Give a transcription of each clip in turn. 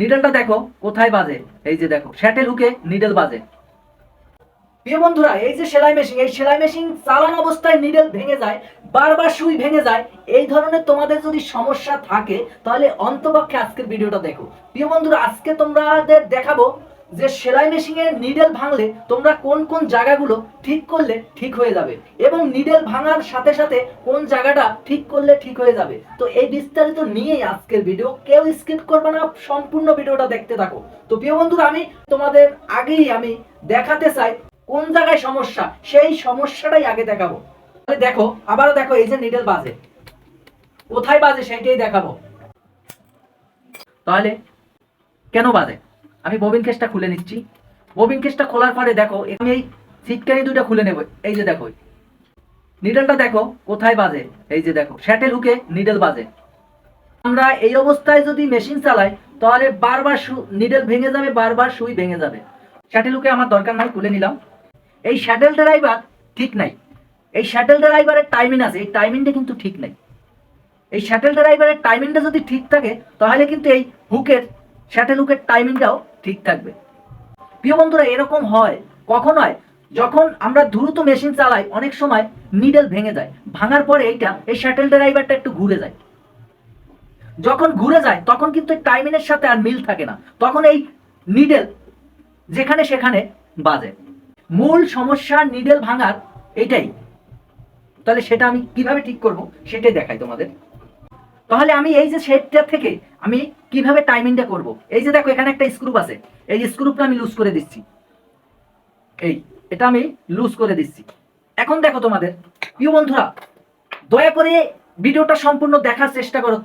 নিডলটা দেখো, কোথায় বাজে? এই যে দেখো শ্যাটে ঢুকে নিডেল বাজে। প্রিয় বন্ধুরা, এই যে সেলাই মেশিন এই সেলাই মেশিন চালান অবস্থায় নিডেল ভেঙে যায়, বারবার সুই ভেঙে যায়, এই ধরনের তোমাদের যদি সমস্যা থাকে, তাহলে অন্তপক্ষে আজকের ভিডিওটা দেখো। প্রিয় বন্ধুরা, আজকে তোমাদের দেখাবো যে সেলাই মেশিনের নিডেল ভাঙলে তোমরা কোন কোন জায়গাগুলো ঠিক করলে ঠিক হয়ে যাবে এবং নিডেল ভাঙার সাথে সাথে কোন জায়গাটা ঠিক করলে ঠিক হয়ে যাবে। তো এই বিস্তারিত নিয়েই আজকের ভিডিও কেউ স্কিপ করবে না, সম্পূর্ণ ভিডিওটা দেখতে থাকো। তো প্রিয় বন্ধুরা, আমি তোমাদের আগেই আমি দেখাতে চাই কোন জায়গায় সমস্যা, সেই সমস্যাটাই আগে দেখাবো। তাহলে দেখো, আবারও দেখো এই যে নিডেল বাজে। কোথায় বাজে সেইটাই দেখাবো। তাহলে কেন বাজে? আমি ববিন কেসটা খুলে নিচ্ছি। ববিন কেসটা খোলার পরে দেখো, আমি এই সিটকারি দুটো খুলে নেব। এই যে দেখো নিডলটা দেখো, কোথায় বাজে? এই যে দেখো শ্যাটেল হুকে নিডল বাজে। আমরা এই অবস্থায় যদি মেশিন চালাই, তাহলে বারবার নিডল ভেঙে যাবে, বারবার সুই ভেঙে যাবে। শ্যাটেল হুকে আমার দরকার নাই, খুলে নিলাম। এই শ্যাটেল ড্রাইভার ঠিক নাই। এই শ্যাটেল ড্রাইভারের টাইমিং আছে, এই টাইমিংটা কিন্তু ঠিক নাই। এই শ্যাটেল ড্রাইভারের টাইমিংটা যদি ঠিক থাকে, তাহলে কিন্তু এই হুকের শ্যাটেল হুকের টাইমিংটাও ঠিক থাকবে। প্রিয় বন্ধুরা, এরকম হয়, কখন হয়? যখন আমরা দ্রুত মেশিন চালাই, অনেক সময় নিডল ভেঙে যায়, ভাঙার পরে এইটা, এই শ্যাটেল ড্রাইভারটা একটু ঘুরে যায়। যখন ঘুরে যায়, তখন কিন্তু টাইমিংয়ের সাথে আর মিল থাকে না। তখন এই নিডেল যেখানে সেখানে বাজে। মূল সমস্যা নিডেল ভাঙার এটাই। তাহলে সেটা আমি কীভাবে ঠিক করব, সেটাই দেখাই তোমাদের। তাহলে আমি এই যে শেপটা থেকে আমি কীভাবে টাইমিংটা করব? এই যে দেখো, এখানে একটা স্ক্রুপ আছে। এই স্ক্রুপটা আমি লুজ করে দিচ্ছি। এই, এটা আমি লুজ করে দিচ্ছি। এখন দেখো তোমাদের, প্রিয় বন্ধুরা, দয়া করে ভিডিওটা সম্পূর্ণ দেখার চেষ্টা করো,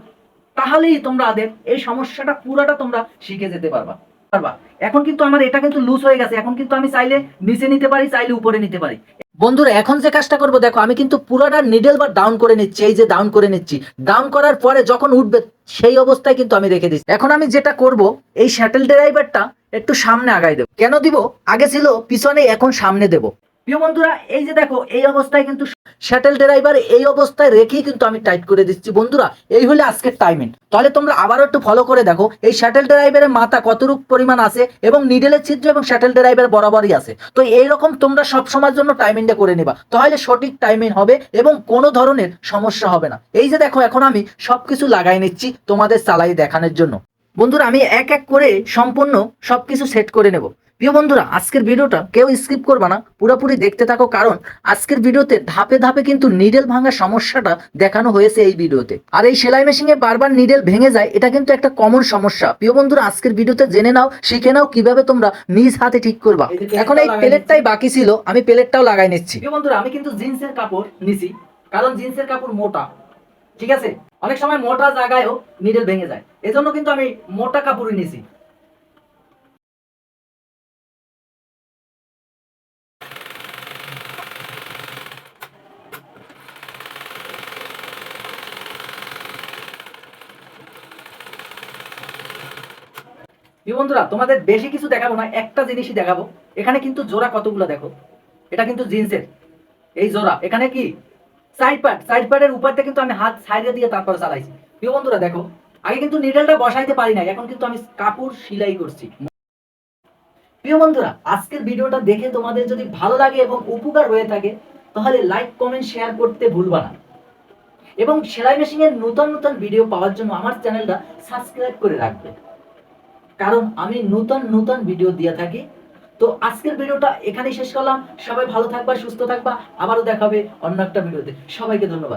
তাহলেই তোমরা আদের এই সমস্যাটা পুরাটা তোমরা শিখে যেতে পারবা। পারবা? এখন কিন্তু আমার এটা কিন্তু লুজ হয়ে গেছে। এখন কিন্তু আমি চাইলে নিচে নিতে পারি, চাইলে উপরে নিতে পারি। বন্ধুরা, এখন যে কাজটা দেখো, আমি কিন্তু পুরোটা নিডেল বা ডাউন করে নিচ্ছি, এই যে ডাউন করে নিচ্ছি। ডাউন করার পরে যখন উঠবে, সেই অবস্থায় কিন্তু আমি রেখে দিচ্ছি। এখন আমি যেটা করব, এই শ্যাটেল ড্রাইভারটা একটু সামনে আগাই দেবো। কেন দিব? আগে ছিল, পিছনে, এখন সামনে দেবো। প্রিয় বন্ধুরা, এই যে দেখো, এই অবস্থায় কিন্তু শ্যাটেল ড্রাইভার এই অবস্থায় রেখেই কিন্তু আমি টাইট করে দিচ্ছি। বন্ধুরা, এই হলে আজকের টাইমিং তাহলে তোমরা আবারও একটু ফলো করে দেখো, এই শ্যাটেল ড্রাইভারের মাথা কতটুক পরিমাণ আছে এবং নিডেলের ছিদ্র এবং শ্যাটেল ড্রাইভার বরাবরই আছে। তো এইরকম তোমরা সব সময়ের জন্য টাইমিংটা করে নেবা। তাহলে সঠিক টাইমিং হবে এবং কোনো ধরনের সমস্যা হবে না। এই যে দেখো, এখন আমি সবকিছু লাগাই নিচ্ছি তোমাদের চালাই দেখানোর জন্য। বন্ধুরা, আমি এক এক করে সম্পূর্ণ সবকিছু সেট করে নেব। প্রিয় বন্ধুরা আজকের ভিডিওটা কেউ স্কিপ করবা না পুরোপুরি দেখতে থাকো কারণ আজকের ভিডিওতে ধাপে ধাপে কিন্তু নিডেল ভাঙার সমস্যাটা দেখানো হয়েছে এই ভিডিওতে। আর এই সেলাই মেশিনে বারবার নিডেল ভেঙে যায় এটা কিন্তু একটা কমন সমস্যা। প্রিয় বন্ধুরা আজকের ভিডিওতে জেনে নাও শিখে নাও কীভাবে তোমরা নিজ হাতে ঠিক করবা। এখন এই প্লেটটাই বাকি ছিল আমি প্লেটটাও লাগাই নিচ্ছি। প্রিয় বন্ধুরা আমি কিন্তু জিন্সের কাপড় নিছি কারণ জিন্সের কাপড় মোটা। ঠিক আছে? অনেক সময় মোটা জায়গায়ও নিডেল ভেঙে যায়। এজন্য কিন্তু আমি মোটা কাপড়ই নিছি। বন্ধুরা, তোমাদের বেশি কিছু দেখাবো না, একটা জিনিসই দেখাবো। এখানে কিন্তু জোড়া কতগুলো দেখো? এটা কিন্তু জিন্সের। এই জোড়া, এখানে কি? সাইড প্যাড সাইড প্যাডের উপরটা কিন্তু আমি হাত সাইডে দিয়ে তারপরে চালাইছি। প্রিয় বন্ধুরা দেখো, আগে কিন্তু নিডলটা বসাইতে পারি না এখন কিন্তু আমি কাপড় সেলাই করছি। প্রিয় বন্ধুরা, আজকের ভিডিওটা দেখে তোমাদের যদি ভালো লাগে এবং উপকার হয়ে থাকে, তাহলে লাইক কমেন্ট শেয়ার করতে ভুলবা না। এবং সেলাই মেশিনের নতুন নতুন ভিডিও পাওয়ার জন্য আমার চ্যানেলটা সাবস্ক্রাইব করে রাখবে। কারণ আমি নতুন নতুন ভিডিও দিয়ে থাকি। তো আজকের ভিডিওটা এখানেই শেষ করলাম। সবাই ভালো থাকবা, সুস্থ থাকবা। আবারও দেখাবে অন্য একটা ভিডিওতে সবাইকে ধন্যবাদ।